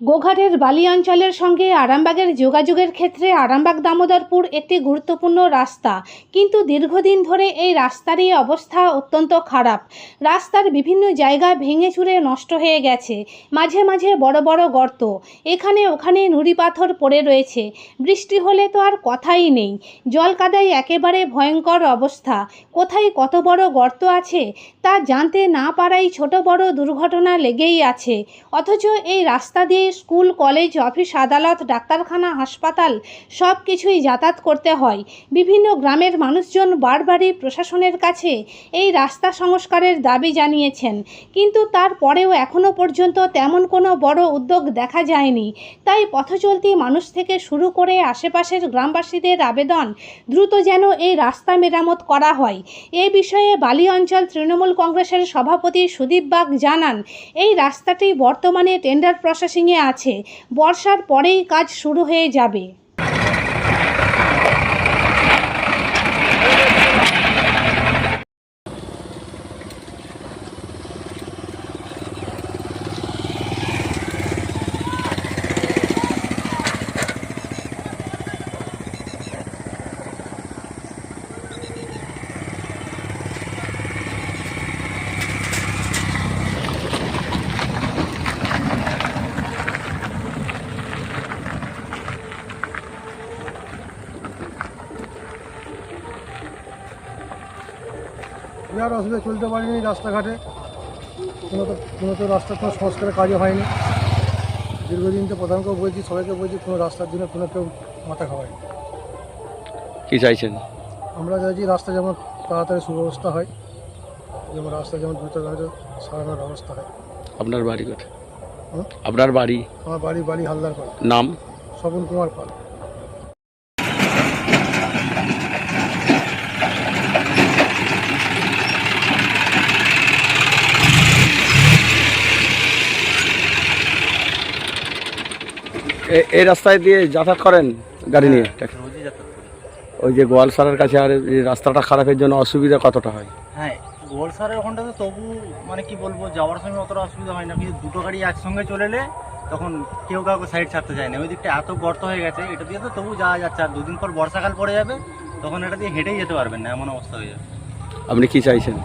গোঘাটের বালি অঞ্চলের সঙ্গে আরামবাগের যোগাযোগের ক্ষেত্রে আরামবাগ দামোদরপুর একটি গুরুত্বপূর্ণ রাস্তা। কিন্তু দীর্ঘদিন ধরে এই রাস্তারই অবস্থা অত্যন্ত খারাপ। রাস্তার বিভিন্ন জায়গা ভেঙে চুরে নষ্ট হয়ে গেছে। মাঝে মাঝে বড় বড় গর্ত। এখানে ওখানে নুড়ি পাথর পড়ে রয়েছে। বৃষ্টি হলে তো আর কথাই নেই। জল কাদায় একেবারে ভয়ঙ্কর অবস্থা। কোথায় কত বড় গর্ত আছে তা জানতে না পারাই ছোট বড় দুর্ঘটনা লেগেই আছে। অথচ এই রাস্তা দিয়ে স্কুল, কলেজ, অফিস, আদালত, ডাক্তারখানা, হাসপাতাল সব কিছুই যাতায়াত করতে হয়। বিভিন্ন গ্রামের মানুষজন বারবারই প্রশাসনের কাছে এই রাস্তা সংস্কারের দাবি জানিয়েছেন। কিন্তু তারপরেও এখনও পর্যন্ত তেমন কোনো বড় উদ্যোগ দেখা যায়নি। তাই পথচলতি মানুষ থেকে শুরু করে আশেপাশের গ্রামবাসীদের আবেদন দ্রুত যেন এই রাস্তা মেরামত করা হয়। এ বিষয়ে বালি অঞ্চল তৃণমূল কংগ্রেসের সভাপতি সুদীপ বাগ জানান, এই রাস্তাটি বর্তমানে টেন্ডার প্রসেসিংয়ে আছে। বর্ষার পরেই কাজ শুরু হয়ে যাবে। বিরাট অসুবিধা চলতে পারিনি রাস্তাঘাটে। কোনো তো কোনো তো রাস্তার কোনো সংস্কারের কাজও হয়নি। দীর্ঘদিন তো প্রধানকেও বলছি সবাইকে বলছি কোনো রাস্তার জন্য কোনো কেউ মাথা খাওয়ায়নি। কি চাইছেন? আমরা চাইছি রাস্তা যেমন তাড়াতাড়ি সুব্যবস্থা হয় যেমন রাস্তা যেমন দ্রুতভাবে সারানোর ব্যবস্থা হয়। আপনার বাড়ি কোথায়? আপনার বাড়ি? আমার বাড়ি বাড়ি হালদার পাল নাম? স্বপন কুমার পাল। এই রাস্তায় দিয়ে যাতায়াত করেন গাড়ি নিয়ে? করি। ওই যে গোয়ালসারের কাছে আর এই রাস্তাটা খারাপের জন্য অসুবিধা কতটা হয়? হ্যাঁ গোলসারের ওখানটা তো তবু মানে কি বলব যাওয়ার সময় অতটা অসুবিধা হয় না। কিন্তু দুটো গাড়ি একসঙ্গে চলে এলে তখন কেউ কাউকে সাইড ছাড়তে চায় না। ওই দিকটা এত গর্ত হয়ে গেছে এটা দিয়ে তো তবু যাওয়া যাচ্ছে। আর দুদিন পর বর্ষাকাল পড়ে যাবে তখন এটা দিয়ে হেঁটেই যেতে পারবেন না এমন অবস্থা হয়ে যাবে। আপনি কি চাইছেন?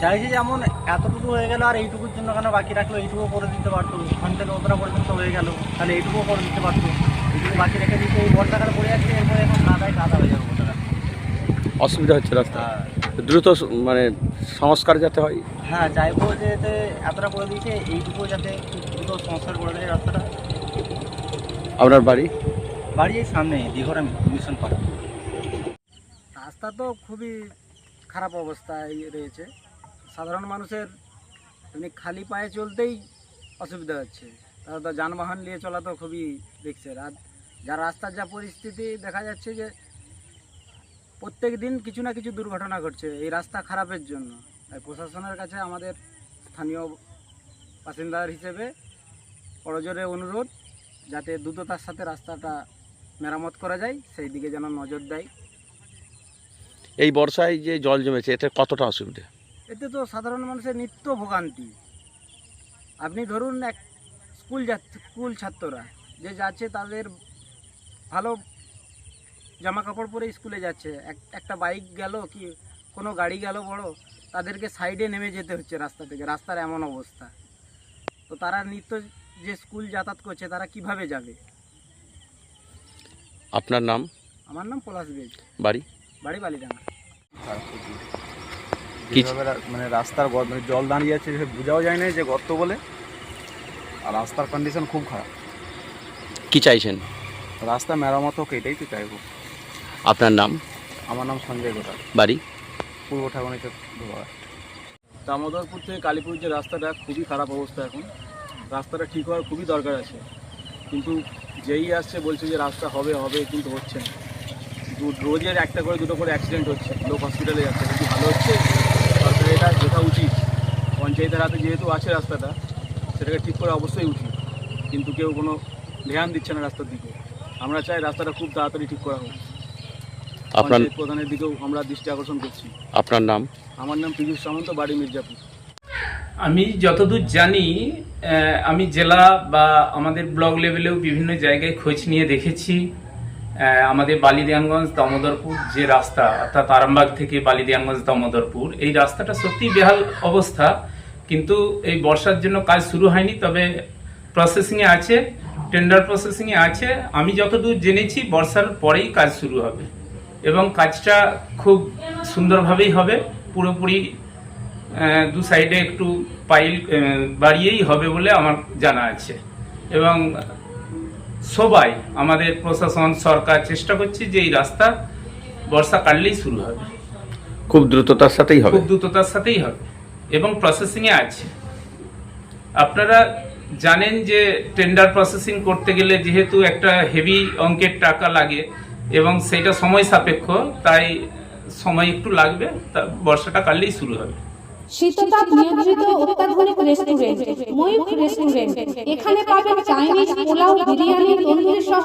চাইছি যেমন এতটুকু হয়ে গেল আর এইটুকুর জন্য কেন বাকি রাখল? এইটুকু করে দিতে পারতো। ওখান থেকে অতটা পর্যন্ত হয়ে গেল। তাহলে এইটুকুও করে দিতে পারতো। এইটুকু বাকি রেখে দিতে এই বর্ষাকাল পড়ে যাচ্ছে এরপরে এখন কাদায় কাদা হয়ে যাবে অসুবিধা হচ্ছে রাস্তা হ্যাঁ। দ্রুত মানে সংস্কার যাতে হয়? হ্যাঁ চাইব যে এতে এতটা করে দিয়েছে এইটুকু যাতে দ্রুত সংস্কার করে দেয় রাস্তাটা। আপনার বাড়ি? বাড়ি এই সামনে দীঘরা মিশন পাড়া। রাস্তা তো খুবই খারাপ অবস্থায় রয়েছে। সাধারণ মানুষের এমনি খালি পায়ে চলতেই অসুবিধা হচ্ছে। তারা তো যানবাহন নিয়ে চলা তো খুবই দেখছে আর যা রাস্তার যা পরিস্থিতি দেখা যাচ্ছে যে, প্রত্যেক দিন কিছু না কিছু দুর্ঘটনা ঘটছে এই রাস্তা খারাপের জন্য। তাই প্রশাসনের কাছে আমাদের স্থানীয় বাসিন্দার হিসেবে করজোরে অনুরোধ, যাতে দ্রুততার সাথে রাস্তাটা মেরামত করা যায়, সেই দিকে যেন নজর দেয়। এই বর্ষায় যে জল জমেছে এটা কতটা অসুবিধা? এতে তো সাধারণ মানুষের নিত্য ভোগান্তি। আপনি ধরুন এক স্কুল যাচ্ছে স্কুল ছাত্ররা যে যাচ্ছে তাদের ভালো জামা কাপড় পরে স্কুলে যাচ্ছে। এক একটা বাইক গেল কি কোনো গাড়ি গেল বড় তাদেরকে সাইডে নেমে যেতে হচ্ছে রাস্তা থেকে। রাস্তার এমন অবস্থা। তো তারা নিত্য যে স্কুল যাতায়াত করছে তারা কীভাবে যাবে? আপনার নাম? আমার নাম পলাশ বেজ বাড়ি? বাড়ি বালিডাঙ্গা। যেভাবে মানে রাস্তার মানে জল দাঁড়িয়ে আছে বোঝাও যায় না যে গর্ত বলে। আর রাস্তার কন্ডিশন খুব খারাপ। কি চাইছেন? রাস্তা মেরামত হোক এটাই তো চাইব। আপনার নাম? আমার নাম সঞ্জয় গোটাল বাড়ি? পূর্ব ঠাকুরনিতে ধোয়া দামোদরপুর থেকে কালীপুর যে রাস্তাটা খুবই খারাপ অবস্থা এখন। রাস্তাটা ঠিক হওয়ার খুবই দরকার আছে। কিন্তু যেই আসছে বলছে যে রাস্তা হবে হবে কিন্তু হচ্ছে না। দু- রোজের একটা করে দুটো করে অ্যাক্সিডেন্ট হচ্ছে। লোক হসপিটালে যাচ্ছে কিন্তু ভালো হচ্ছে সরকারের এটা দেখা উচিত পঞ্চায়েতের হাতে যেহেতু আছে রাস্তাটা সেটাকে ঠিক করা অবশ্যই উচিত। কিন্তু কেউ কোনো ধ্যান দিচ্ছে না রাস্তার দিকে। আমরা চাই রাস্তাটা খুব তাড়াতাড়ি ঠিক করা হোক। আপনার পঞ্চায়েত প্রধানের দিকেও আমরা দৃষ্টি আকর্ষণ করছি। আপনার নাম? আমার নাম পীযুষ সামন্ত বাড়ি মির্জাপুর। আমি যতদূর জানি আহ, আমি জেলা বা আমাদের ব্লক লেভেলেও বিভিন্ন জায়গায় খোঁজ নিয়ে দেখেছি। আহ, আমাদের বালিদিয়ানগঞ্জ দামোদরপুর যে রাস্তা অর্থাৎ আরামবাগ থেকে বালিদিয়ানগঞ্জ দামোদরপুর এই রাস্তাটা সত্যি বেহাল অবস্থা। কিন্তু এই বর্ষার জন্য কাজ শুরু হয়নি তবে প্রসেসিংয়ে আছে টেন্ডার প্রসেসিংয়ে আছে। আমি যতদূর জেনেছি বর্ষার পরেই কাজ শুরু হবে। এবং কাজটা খুব সুন্দরভাবেই হবে। পুরোপুরি দু সাইডে একটু পাইল বাড়িয়েই হবে বলে আমার জানা আছে। এবং সবাই আমাদের প্রশাসন সরকার চেষ্টা করছে যে এই রাস্তা বর্ষা কাটলেই শুরু হবে। খুব দ্রুততার সাথেই হবে। খুব দ্রুততার সাথেই হবে। এবং প্রসেসিংয়ে আছে। আপনারা জানেন যে টেন্ডার প্রসেসিং করতে গেলে যেহেতু একটা হেভি অঙ্কের টাকা লাগে এবং সেটা সময় সাপেক্ষ, তাই সময় একটু লাগবে, তা বর্ষাটা কাটলেই শুরু হবে। শীততাপ নিয়ন্ত্রিত অত্যাধুনিক রেস্টুরেন্ট ময়ূখ রেস্টুরেন্ট এখানে পাবেন চাইনিজ পোলাও, বিরিয়ানি, তন্দুরি সহ